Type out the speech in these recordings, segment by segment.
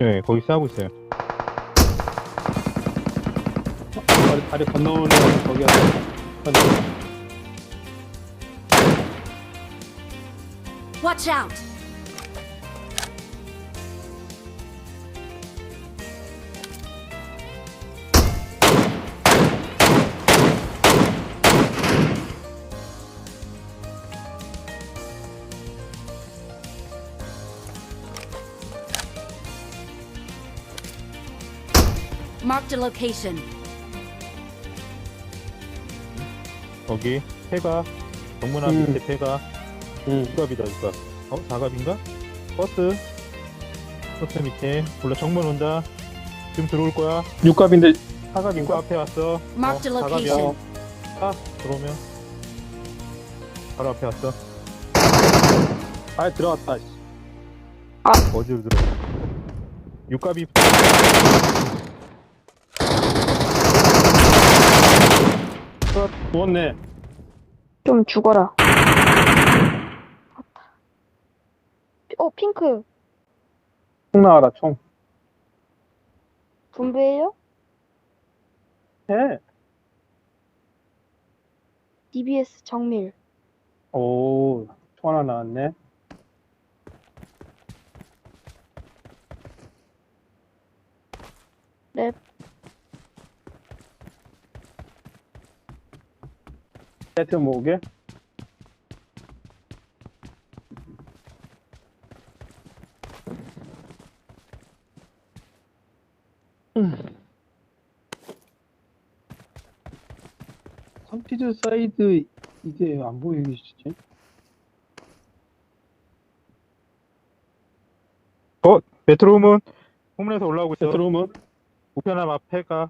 네, 거기 싸우고 있어요. 다리, 다리 건너오는 거기가 건너- Watch out! Marked a location. 거기 폐가 정문 앞 음. 밑에 폐가 응. 육갑이다 육갑. 어 사갑인가? 버스 버스 밑에 몰라 정문 온다. 지금 들어올 거야. 육갑인데 사갑 입구 앞에 왔어. Marked a 어, 사갑이야. location. 아 들어오면 바로 앞에 왔어. 아 들어갔다 씨. 어디로 들어? 육갑이 누웠네 좀 죽어라. 어, 핑크. 총 나와라 총 분배예요? 해. DBS 정밀. 오, 총 하나 나왔네. 랩. 세트 모으게. 선피드 사이드 이게 안 보이시지? 어 메트로홈은 홈에서 올라오고 있어. 들어오면 우편함 앞에가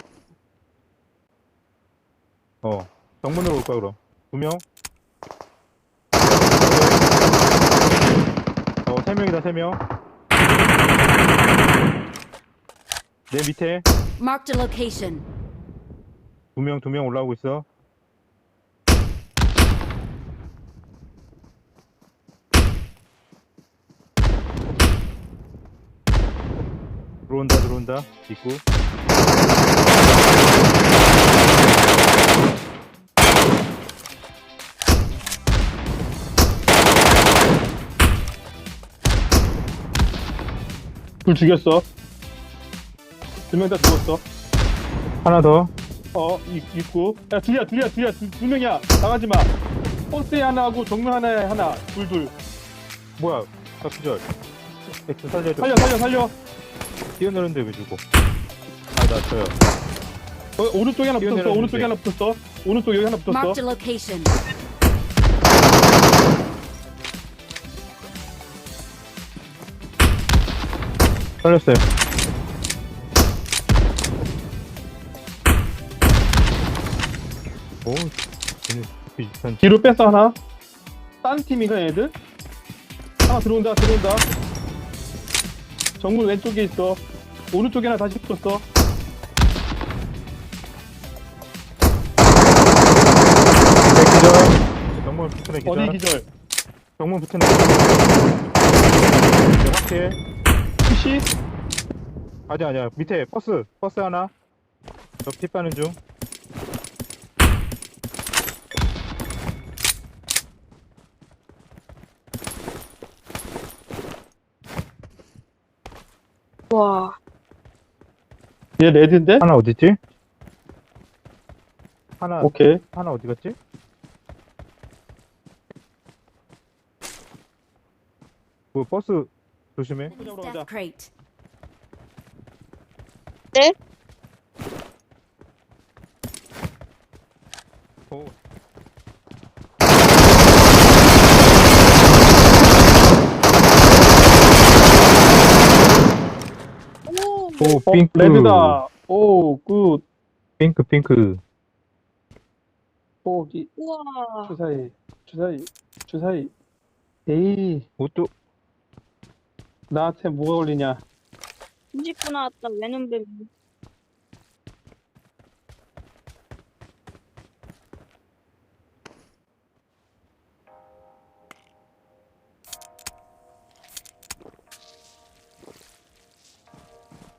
어 정문으로 올 거야 그럼 두 명. 어 세 명이다 세 명. 내 밑에 Marked a location. 두 명 두 명 올라오고 있어. 들어온다 들어온다 입구. 불 죽였어. 두 명 다 죽었어. 하나 더. 어, 이- 있고. 야, 둘이야, 둘이야, 둘이야, 두, 두 명이야. 나가지 마. 버스에 하나 하고 정면 하나에 하나. 둘, 둘. 뭐야? 박수절. 엑스 살려줘. 살려, 살려, 살려. 뛰어내는데 왜 죽어? 아, 나 저요. 어, 오른쪽에 하나 붙었어. 뛰어내렸는데. 오른쪽에 하나 붙었어. 오른쪽 여기 하나 붙었어. Marked a location. 살렸어요. 오, 쟤네 비슷한. 뒤로 뺐어, 하나. 딴 팀이가 얘들. 하나 들어온다, 들어온다. 정문 왼쪽에 있어. 오른쪽에 하나 다시 붙었어. 기절. 정문 애 기절. 어디 기절? 정문 기절. 확실. 푸시? 아니야, 아니야. 밑에 버스. 버스 하나. 저피 빠는 중. 와. 얘 레드인데? 하나 어딨지? 하나, 오케이. 하나 어디 갔지? 그 버스 조심해. 잡으러 가자. Death crate. 오. 오. 오, 어, 핑크. 레드다. 오, 굿. 핑크, 핑크. 포기. 우와. 주사위. 주사위. 주사위. 에이, 옷도 나한테 뭐가 걸리냐. 29 나왔다. 외눈뱀.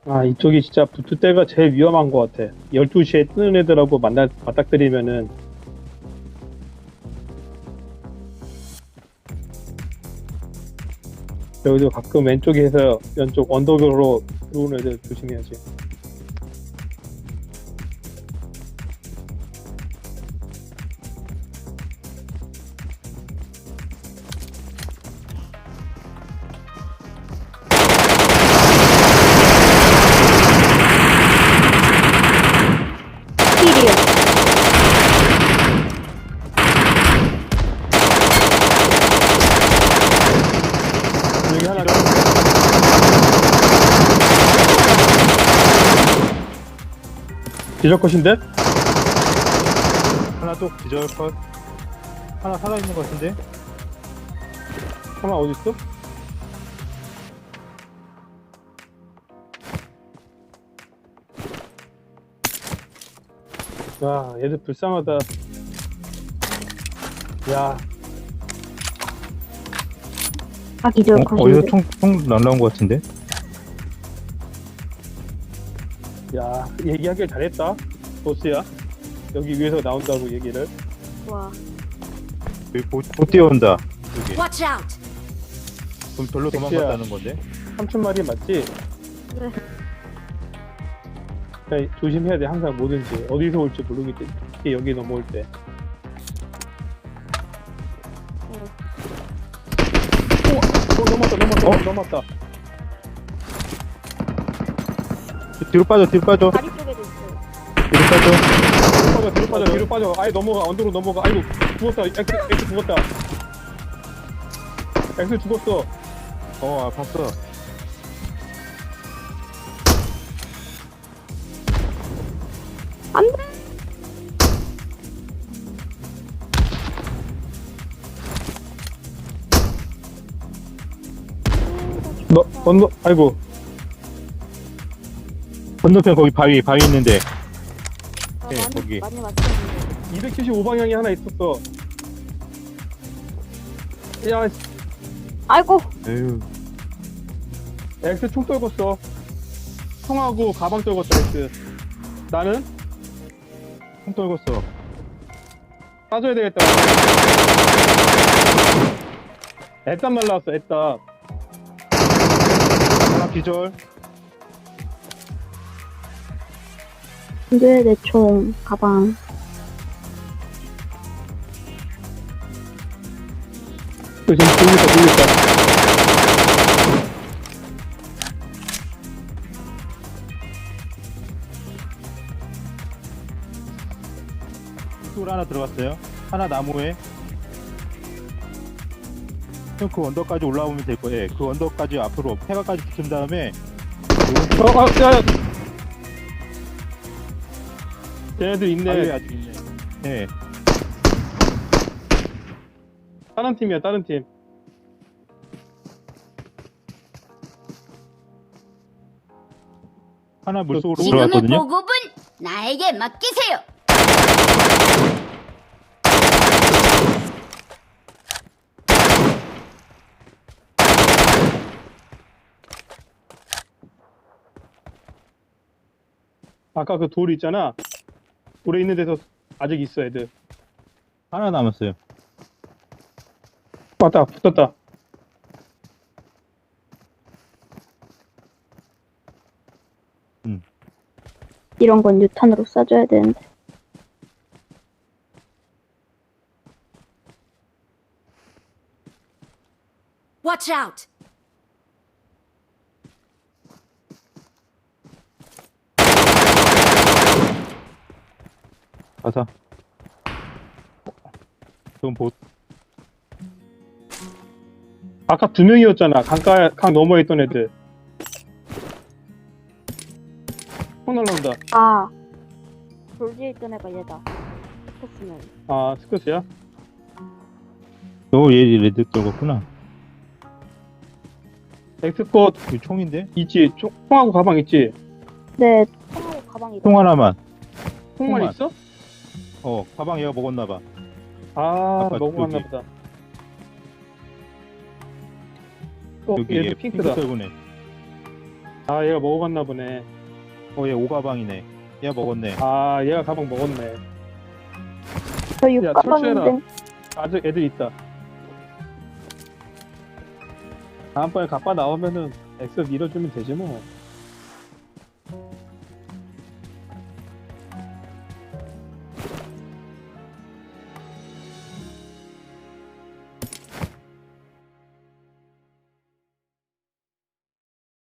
아 이쪽이 진짜 붙을 때가 제일 위험한 것 같아 12시에 뜨는 애들하고 만나 맞닥뜨리면은 여기도 가끔 왼쪽에서 왼쪽 언덕으로 들어오는 애들 조심해야지 필이요. 여기 하나 더 기절 컷인데? 하나 또 기절 컷. 하나 살아있는 것 같은데? 하나 어디 있어? 야, 얘들 불쌍하다. 야, 아, 기절 어, 컷인데. 어디서 총, 총 날라온 것 같은데? 야, 얘기하길 잘했다. 보스야. 여기 위에서 나온다고 얘기를. 와. 여기 보, 보 뛰어온다. 여기. Watch out! 그럼 별로. 도망갔다는 건데? 삼촌 말이 맞지? 네. 야, 조심해야 돼. 항상 뭐든지. 어디서 올지 모르기 때문에. 특히 여기 넘어올 때. 어, 어, 넘었다, 넘었다, 어? 넘었다. 뒤로 빠져, 뒤로 빠져. 다리 쪽에도 있어요. 뒤로 빠져. 뒤로 빠져, 뒤로 빠져, 뒤로 빠져. 아예 넘어가, 언더로 넘어가. 아이고, 죽었다. 엑스, 엑스 죽었다. 엑스 죽었어. 어, 아, 봤어. 안 돼! 너, 언더, 아이고. 건너편 거기 바위, 바위 있는데. 아, 네, 많이, 거기. 많이 맞췄는데. 275방향이 하나 있었어. 야, 씨, 아이고! 에휴. 엑스 총 떨궜어. 총하고 가방 떨궜다, 엑스. 나는 총 떨궜어. 빠져야 되겠다. 애답 날라왔어, 애답. 하나 기절. 근데 내 총, 가방. 그 지금 보이겠다, 보이겠다. 술 하나 들어갔어요. 하나 나무에. 형그 언덕까지 올라오면 될 거예요. 그 언덕까지 앞으로 해가까지 붙은 다음에 어, 아, 야, 야. 쟤네들 있네. 아직 있네. 네. 다른 팀이야, 다른 팀. 하나 물속으로 지금의 들어갔거든요. 보급은 나에게 맡기세요! 아까 그 돌 있잖아. 돌에 있는 데서 아직 있어, 애들. 하나 남았어요. 맞다, 붙었다. 이런 건 유탄으로 쏴줘야 되는데. Watch out! 가사. 그럼 보 아까 두 명이었잖아. 강가, 강 너머에 있던 애들. 총 날라온다. 아. 돌 뒤에 있던 애가 얘다. 했으면. 아, 스커스야? 너얘 레드 떨궜구나. 엑스컷 이 총인데? 있지? 총, 총하고 가방 있지? 네, 총하고 가방이 총 하나만. 총만 총만. 있어? 어 가방 얘가 먹었나봐. 아, 아까 너무 많나 저기. 보다. 어, 여기 얘도 얘 핑크다. 핑크 떨구네. 아 얘가 먹어갔나 보네 어얘 오가방이네 얘 먹었네 아 얘가 가방 먹었네 저 철수해라. 육가방인데 아직 애들 있다 다음번에 갑바 나오면은 엑스 밀어주면 되지 뭐